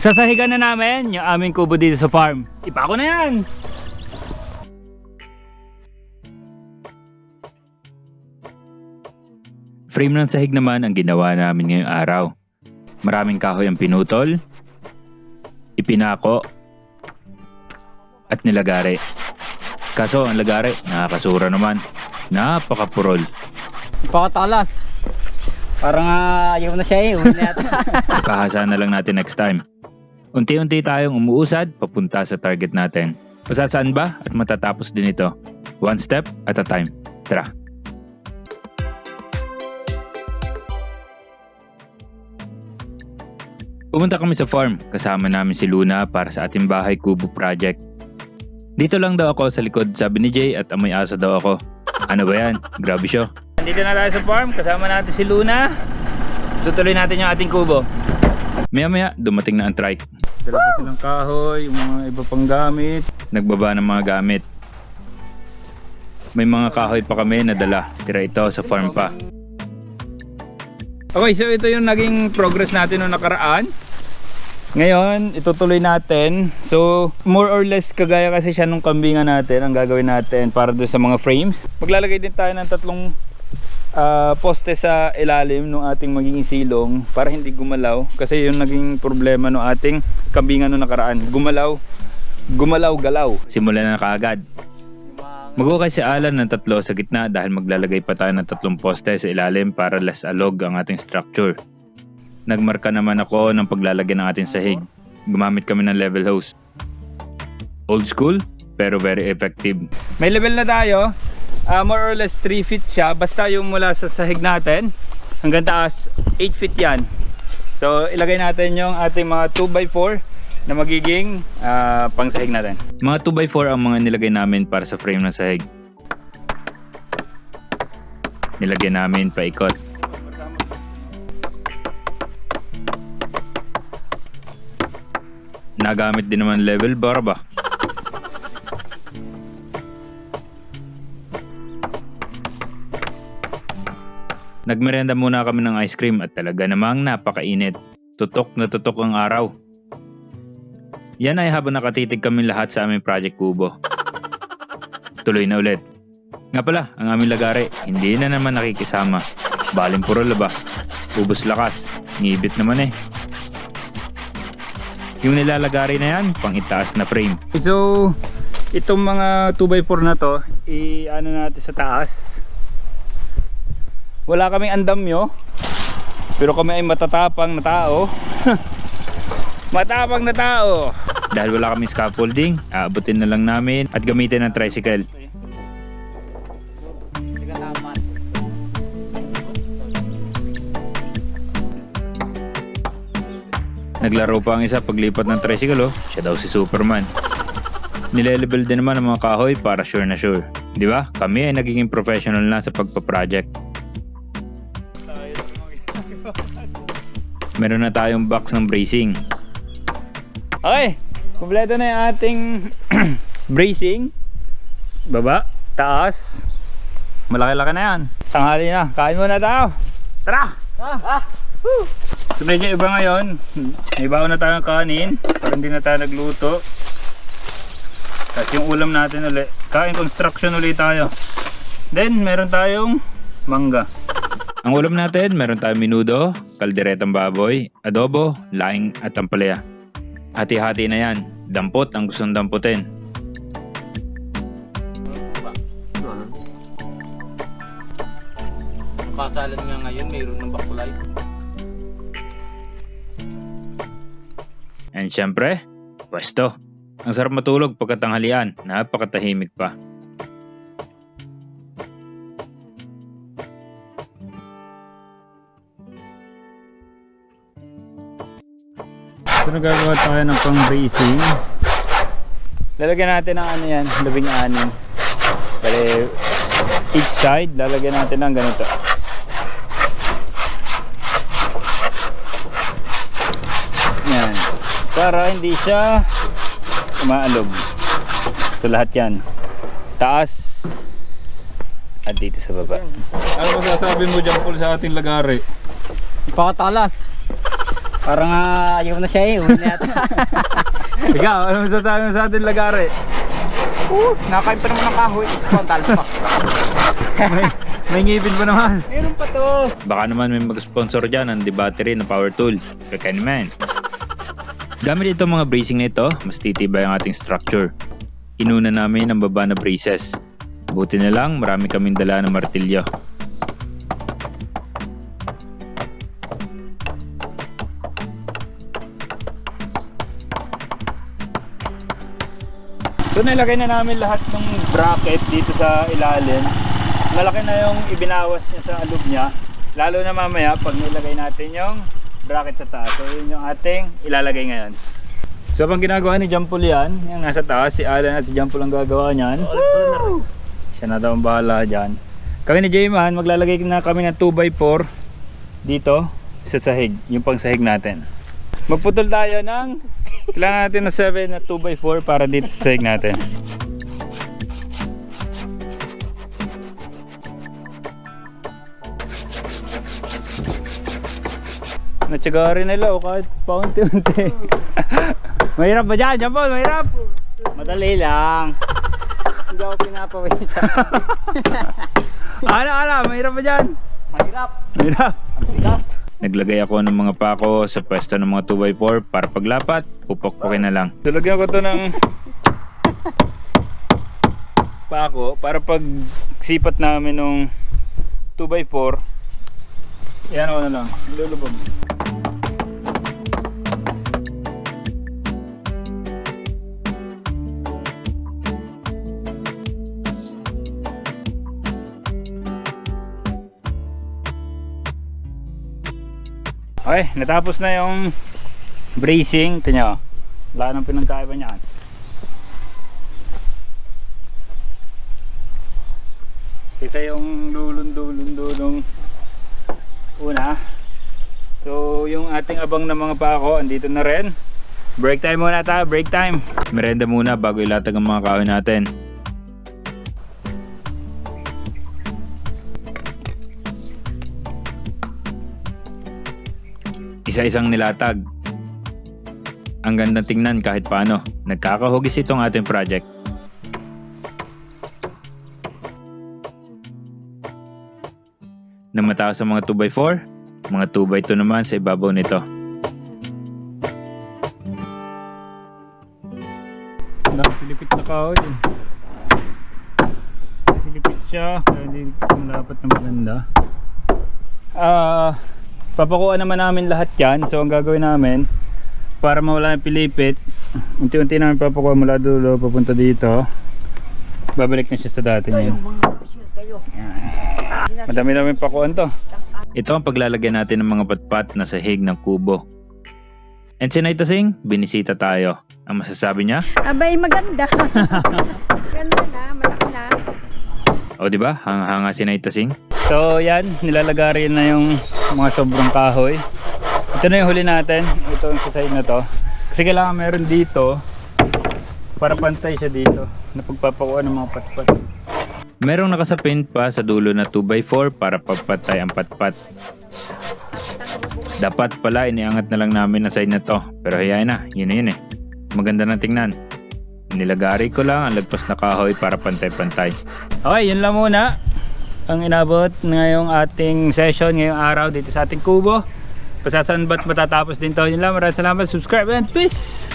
Sasahigan na namin yung aming kubo dito sa farm. Ipako na yan! Frame ng sahig naman ang ginawa namin ngayong araw. Maraming kahoy ang pinutol, ipinako, at nilagari. Kaso ang lagari, nakakasura naman. Napakapurol. Pakatalas. Parang uh, ayaw na siya eh. Una na yata. Kahasa na lang natin next time. Unti-unti tayong umuusad papunta sa target natin. Pasasaan ba at matatapos din ito? One step at a time. Tara! Pumunta kami sa farm kasama namin si Luna para sa ating bahay kubo project. Dito lang daw ako sa likod sabi ni Jay at amoy aso daw ako. Ano ba yan? Grabe siya. Nandito na tayo sa farm, kasama natin si Luna. Tutuloy natin yung ating kubo. Maya maya dumating na ang trike. Dala pa silang kahoy, mga iba pang gamit. nagbaba ng mga gamit. May mga kahoy pa kami na dala. Tira ito sa farm pa. Okay, so ito yung naging progress natin noong nakaraan. Ngayon, itutuloy natin. So, more or less kagaya kasi siya nung kambingan natin ang gagawin natin para doon sa mga frames. Maglalagay din tayo ng tatlong ah, poste sa ilalim ng ating magiging silong para hindi gumalaw. Kasi yung naging problema ng ating kambingan noong nakaraan. Gumalaw, gumalaw-galaw. Simulan na kaagad. Magukay si Alan ng tatlo sa gitna dahil maglalagay pa tayo ng tatlong poste sa ilalim para less alog ang ating structure. Nagmarka naman ako ng paglalagay ng ating sahig. Gumamit kami ng level hose. Old school, pero very effective. May level na tayo. Ah, more or less 3 feet siya. Basta yung mula sa sahig natin hanggang taas, 8 feet yan. So ilagay natin yung ating mga 2x4 na magiging ah, pang sahig natin. Mga 2x4 ang mga nilagay namin para sa frame ng sahig. Nilagyan namin paikot. Nagamit din naman level bar ba? Nagmerenda muna kami ng ice cream at talaga namang napakainit. Tutok na tutok ang araw. Yan ay habang nakatitig kami lahat sa aming Project Kubo. Tuloy na ulit. Nga pala, ang aming lagari, hindi na naman nakikisama. Baling purol ba? Ubus lakas. Ngibit naman eh. Yung nilalagari na yan, pang itaas na frame. So itong mga 2x4 na to, i-ano natin sa taas. Wala kaming andamyo. Pero kami ay matatapang na tao. matapang na tao. Dahil wala kaming scaffolding, aabutin na lang namin at gamitin ng tricycle. Naglaro pa ang isa paglipat ng tricycle oh. Siya daw si Superman. Nilelevel din naman ang mga kahoy para sure na sure. Di ba? Kami ay nagiging professional na sa pagpa-project. Meron na tayong box ng bracing. Okay, kumpleto na yung ating bracing. Baba, taas. Malaki-laki na yan. Tanghali na, kain muna tayo. Tara! Ah! Woo! So medyo iba ngayon. May baon na tayong kanin. Para hindi na tayo nagluto. Tapos yung ulam natin ulit. Kain construction ulit tayo. Then, meron tayong mangga. Ang ulam natin, meron tayong minudo, kalderetang baboy, adobo, laing at ampalaya. Hati-hati na yan. Dampot ang gustong damputin. Kasalan nga ngayon, mayroon ng bakulay. And syempre, pwesto. Ang sarap matulog pagkatanghalian, napakatahimik pa. So nagagawa tayo ng pang bracing. Lalagyan natin ng ano yan, labing anim. Bale, each side, lalagyan natin ng ganito. Yan. Para hindi siya umaalog. So lahat yan. Taas at dito sa baba. Ano masasabi mo dyan Paul sa ating lagari? Pakatalas. Parang ah, ayaw na siya eh. Huli na yata. Ikaw, ano masasabi mo sa atin lagare? Uh, nakain pa naman ng kahoy. Spontal pa. May, may ngipin pa naman. Meron pa to. Baka naman may mag-sponsor dyan ng The Battery na power tool. Kaya naman. Gamit itong mga bracing na ito, mas titibay ang ating structure. Inuna namin ang baba na braces. Buti na lang, marami kaming dala ng martilyo. So nilagay na namin lahat ng bracket dito sa ilalim. Malaki na yung ibinawas niya sa alog niya. Lalo na mamaya pag nilagay natin yung bracket sa taas. So yun yung ating ilalagay ngayon. So pang ginagawa ni Jampol yan, yung nasa taas, si Alan at si Jampol ang gagawa niyan. Siya na daw ang bahala dyan. Kami ni Jayman, maglalagay na kami ng 2x4 dito sa sahig, yung pang sahig natin. Magputol tayo ng kailangan natin na 7 na 2x4 para dito sa sahig natin. Natsaga rin nila o kahit paunti-unti. mahirap ba dyan? Jampol, mahirap! Madali lang. Hindi ako pinapawisan. Ano, ano, mahirap ba dyan? Mahirap. Mahirap. Ang bigas. Naglagay ako ng mga pako sa pwesto ng mga 2x4 para paglapat, pupokpokin na lang. Tulagyan ko to ng pako para pag sipat namin nung 2x4 yan ako na lang, lulubog. Okay, natapos na yung bracing. Ito nyo. Wala nang pinagkaiba niyan. Isa yung lulun-dulun-dulong una. So, yung ating abang na mga pako, andito na rin. Break time muna tayo, break time. Merenda muna bago ilatag ang mga kahoy natin. Isa-isang nilatag. Ang gandang tingnan kahit paano. Nagkakahugis itong ating project. Mataas sa mga 2x4, mga 2x2 naman sa ibabaw nito. Nakapilipit na kahoy. Pilipit siya, kaya hindi malapat na maganda. Ah, papakuha naman namin lahat yan. So ang gagawin namin, para mawala yung pilipit, unti-unti namin papakuha mula dulo, papunta dito. Babalik na siya sa dati niya. Madami namin pakuan to. Ito ang paglalagyan natin ng mga patpat na sahig ng kubo. And Sinay Tasing, binisita tayo. Ang masasabi niya? Abay, maganda. Ganda na, malaki na. O di ba? Hanga-hanga si Tasing. So yan, nilalagari na yung mga sobrang kahoy. Ito na yung huli natin. Ito yung sa side na to. Kasi kailangan meron dito para pantay siya dito na pagpapakuha ng mga patpat. Merong nakasapin pa sa dulo na 2x4 para pagpatay ang patpat. Dapat pala iniangat na lang namin ang side na to. Pero hayaan na, yun na yun eh. Maganda na tingnan. Nilagari ko lang ang lagpas na kahoy para pantay-pantay. Okay, yun lang muna ang inabot ngayong ating session ngayong araw dito sa ating kubo. Pasasan ba't matatapos din to? Yun lang, maraming salamat. Subscribe and peace!